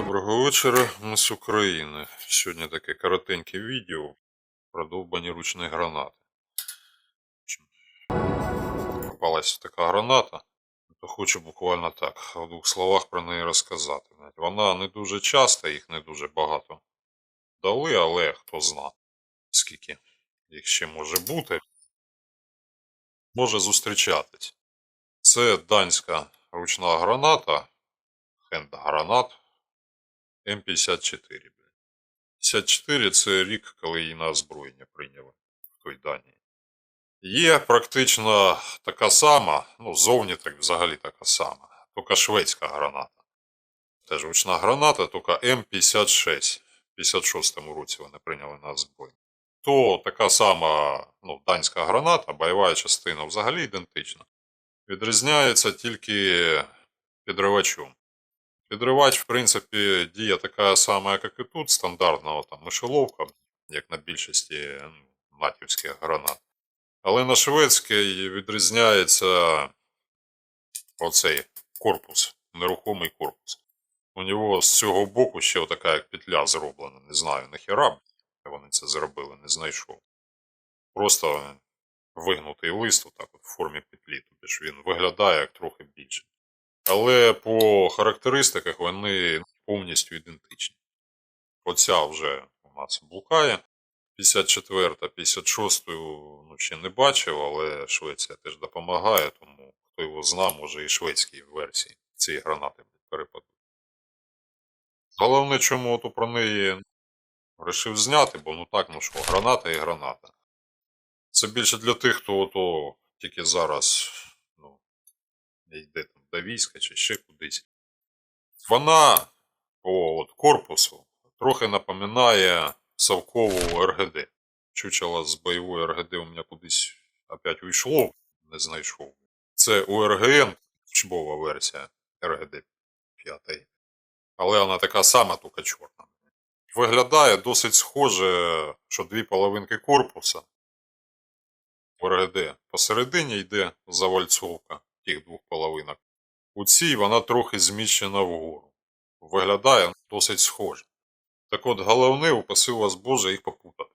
Доброго вечора, ми з України. Сьогодні таке коротеньке відео про довбані ручні гранати. Чим Попалась така граната, то хочу буквально так, в двох словах про неї розказати. Вона не дуже часто, їх не дуже багато дали, але хто зна, скільки їх ще може бути, може зустрічатись. Це данська ручна граната, хенд-гранат. М54. 54 це рік, коли її на озброєння прийняли в той Данії. Є практично така сама, ну, зовні так взагалі така сама, тільки шведська граната. Теж ручна граната, тільки М56. В 56-му році вони прийняли на озброєння. То така сама ну, данська граната, бойова частина взагалі ідентична. Відрізняється тільки підривачом. Підривач, в принципі, діє така сама, як і тут, стандартного там мишеловка, як на більшості натівських гранат. Але на шведській відрізняється оцей корпус, нерухомий корпус. У нього з цього боку ще така як петля зроблена. Не знаю, нахіра вони це зробили, не знайшов. Просто вигнутий лист отак от в формі петлі, тобто ж він виглядає як трохи більше. Але по характеристиках вони повністю ідентичні. Оця вже у нас блукає. 54 та 56 ну, ще не бачив, але Швеція теж допомагає, тому хто його зна, може і шведській версії цієї гранати перепадуть. Головне, чому то про неї вирішив зняти, бо ну так, ну що, граната і граната. Це більше для тих, хто ото тільки зараз ну, йде до війська чи ще кудись. Вона по от, корпусу трохи напоминає совкову РГД. Чучело з бойової РГД у мене кудись опять уйшло, не знайшов. Це УРГН, чбова версія РГД 5. Але вона така сама, тільки чорна. Виглядає досить схоже, що дві половинки корпуса РГД посередині йде завальцовка тих двох половинок. У цій вона трохи зміщена вгору. Виглядає досить схоже. Так от головне, упаси вас Боже їх попутати.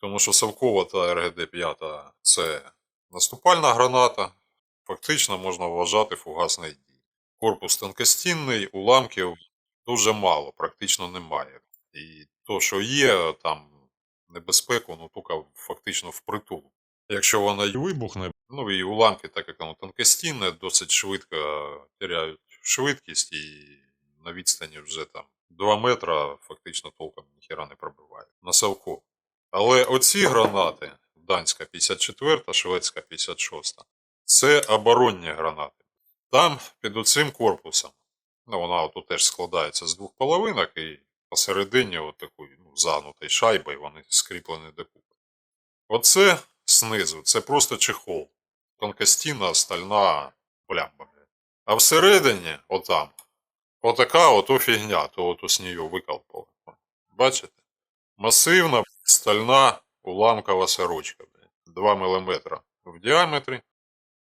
Тому що Савкова та РГД-5 це наступальна граната, фактично можна вважати фугасний дій. Корпус тонкостінний, уламків дуже мало, практично немає. І то, що є, там небезпеку, ну тільки фактично впритул. Якщо вона й вибухне, ну і уламки, так як воно тонкостінне, досить швидко теряють швидкість і на відстані вже там 2 метра фактично толком ніхіра не пробиває. На Савко. Але оці гранати, данська 54, шведська 56, це оборонні гранати. Там під оцим корпусом, ну вона тут теж складається з двох половинок і посередині от такої ну, загнутої шайби, вони скріплені докупи. Оце знизу, це просто чехол. Тонкостінна стальна плямба. А всередині, отам, отака ото фігня, то ото з нею виколпала. Бачите? Масивна стальна уламкова сорочка. 2 мм в діаметрі.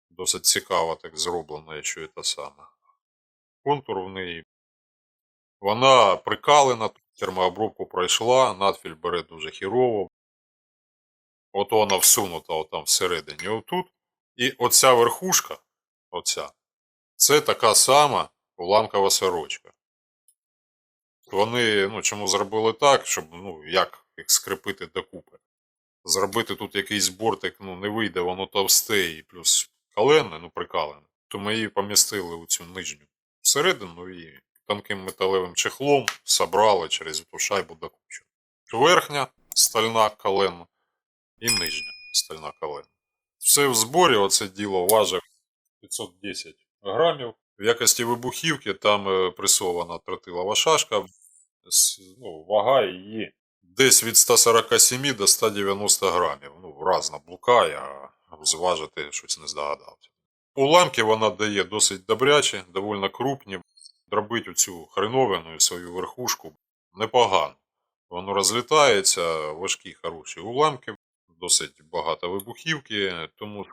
Досить цікаво так зроблено, якщо це саме. Контур в неї. Вона прикалена, термообробку пройшла, надфіль бере дуже хірово. От вона всунута отам всередині отут. І оця верхушка, оця, це така сама уламкова сорочка. Вони ну, чому зробили так, щоб ну, як їх скріпити докупи. Зробити тут якийсь бортик ну, не вийде, воно товсте і плюс каленне, ну прикалене. То ми її помістили у цю нижню всередину і тонким металевим чехлом собрали через ту шайбу до кучу. Верхня стальна калена і нижня стальна калена. Все в зборі, оце діло важить 510 грамів. В якості вибухівки там е, пресована тротилова шашка. Ну, вага її десь від 147 до 190 грамів. Ну, разна блука, я зважити щось не здогадався. Уламки вона дає досить добрячі, доволі крупні. Дробить оцю хреновину і свою верхушку непогано. Воно розлітається, важкі хороші уламки, досить багато вибухівки, тому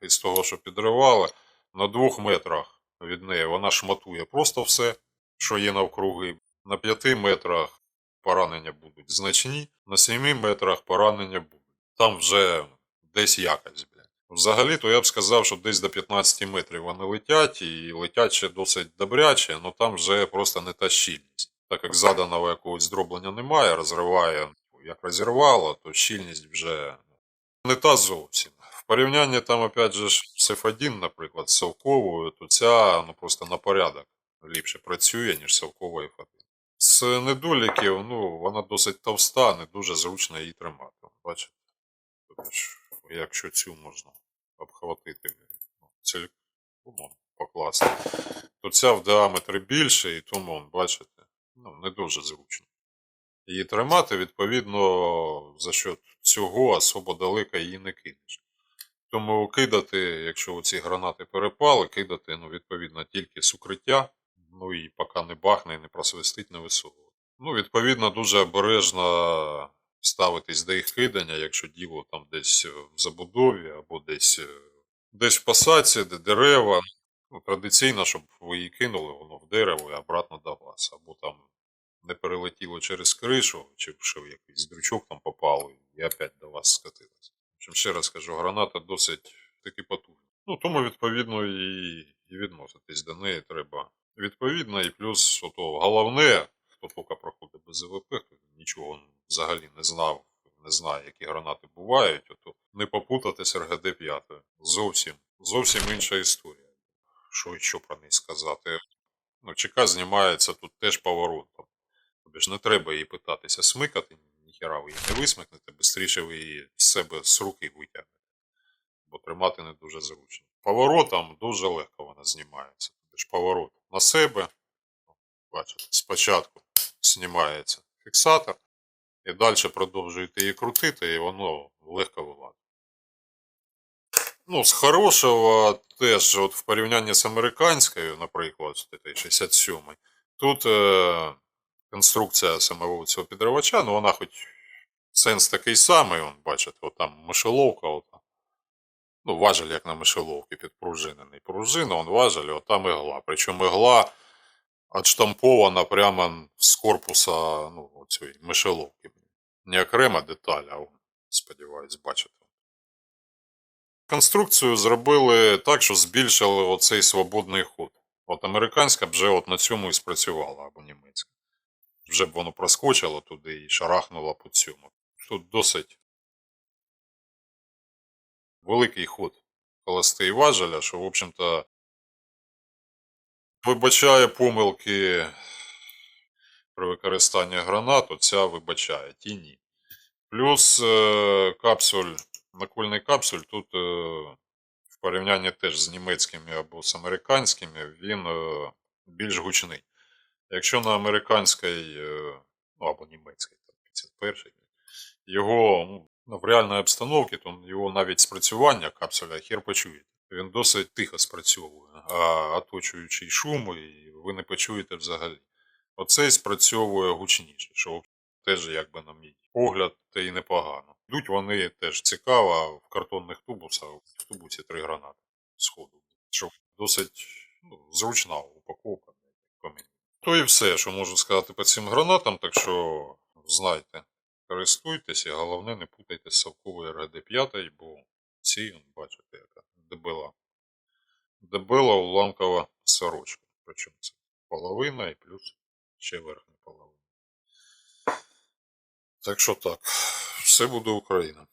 із того, що підривали, на двох метрах від неї вона шматує просто все. що є навкруги. На 5 метрах поранення будуть значні, на 7 метрах поранення будуть. Там вже десь якось. Взагалі, то я б сказав, що десь до 15 метрів вони летять, і летять ще досить добряче, але там вже просто не та щільність. Так як заданого якогось дроблення немає, розриває, як розірвало, то щільність вже не та зовсім. В порівнянні там, опять же, ж, з F1, наприклад, з Совковою, то ця ну, просто на порядок ліпше працює, ніж Совкова F1. З недоліків, ну, вона досить товста, не дуже зручно її тримати. Бачите? Тобто якщо цю можна обхватити ну, цілком покласти, то ця в діаметрі більше, і тому, бачите, ну, не дуже зручно. Її тримати, відповідно, за що цього особо далеко її не кинеш. Тому кидати, якщо оці гранати перепали, кидати, ну, відповідно, тільки з укриття, ну і поки не бахне не просвистить, не висовувати. Ну, відповідно, дуже обережно ставитись до їх кидання, якщо діло там десь в забудові або десь, е, десь в посадці, де дерева. Ну, традиційно, щоб ви її кинули, воно в дерево і обратно до вас. Або там не перелетіло через кришу, чи в якийсь дрючок там попало і опять до вас скотилось. Общем, ще раз кажу, граната досить таки потужна. Ну, тому, відповідно, і, і відноситись до неї треба відповідно, і плюс ото, головне, хто тільки проходить без ВВП, хто нічого взагалі не знав, не знає, які гранати бувають, ото не попутати з РГД-5. Зовсім, зовсім інша історія. Що ще про неї сказати? Ну, ЧК знімається тут теж поворотом. Тобі ж не треба її питатися смикати, ніхера ви її не висмикнете, швидше ви її з себе з руки витягнете. Бо тримати не дуже зручно. Поворотом дуже легко вона знімається. Тобі ж поворот на себе. Бачите, спочатку знімається фіксатор, і далі продовжуєте її крутити, і воно легко вилазить. Ну, з хорошого теж, от в порівнянні з американською, наприклад, з цієї 67 тут е, конструкція самого цього підривача, ну вона хоч сенс такий самий, он, бачите, от там мишеловка, от, ну, важель як на мишеловці підпружинений. Пружина, он важель, от там ігла. Причому ігла отштампована прямо з корпуса ну, цієї мишеловки. Не окрема деталь, а, сподіваюсь, бачите. Конструкцію зробили так, що збільшили оцей свободний ход. От американська вже от на цьому і спрацювала, або німецька. Вже б воно проскочило туди і шарахнуло по цьому. Тут досить великий ход холостий важеля, що, в общем-то, вибачає помилки при використанні гранат, ця вибачає, ті ні. Плюс е, капсуль, накольний капсуль тут е, в порівнянні теж з німецькими або з американськими, він е, більш гучний. Якщо на американській, е, ну або німецькій, там 51 його ну, ну, в реальній обстановці, то його навіть спрацювання капсуля хер почуєте. Він досить тихо спрацьовує, а оточуючий шум, і ви не почуєте взагалі. Оцей спрацьовує гучніше, що теж, якби на мій погляд, те і непогано. Йдуть вони теж цікаво в картонних тубусах, в тубусі три гранати сходу. Що досить ну, зручна упаковка. То і все, що можу сказати по цим гранатам, так що знайте, користуйтесь і головне не путайте з совковою РГД-5, бо ці, бачите, яка дебела. Дебела уламкова сорочка. Причому це половина і плюс ще верхня половина. Так що так, все буде Україна.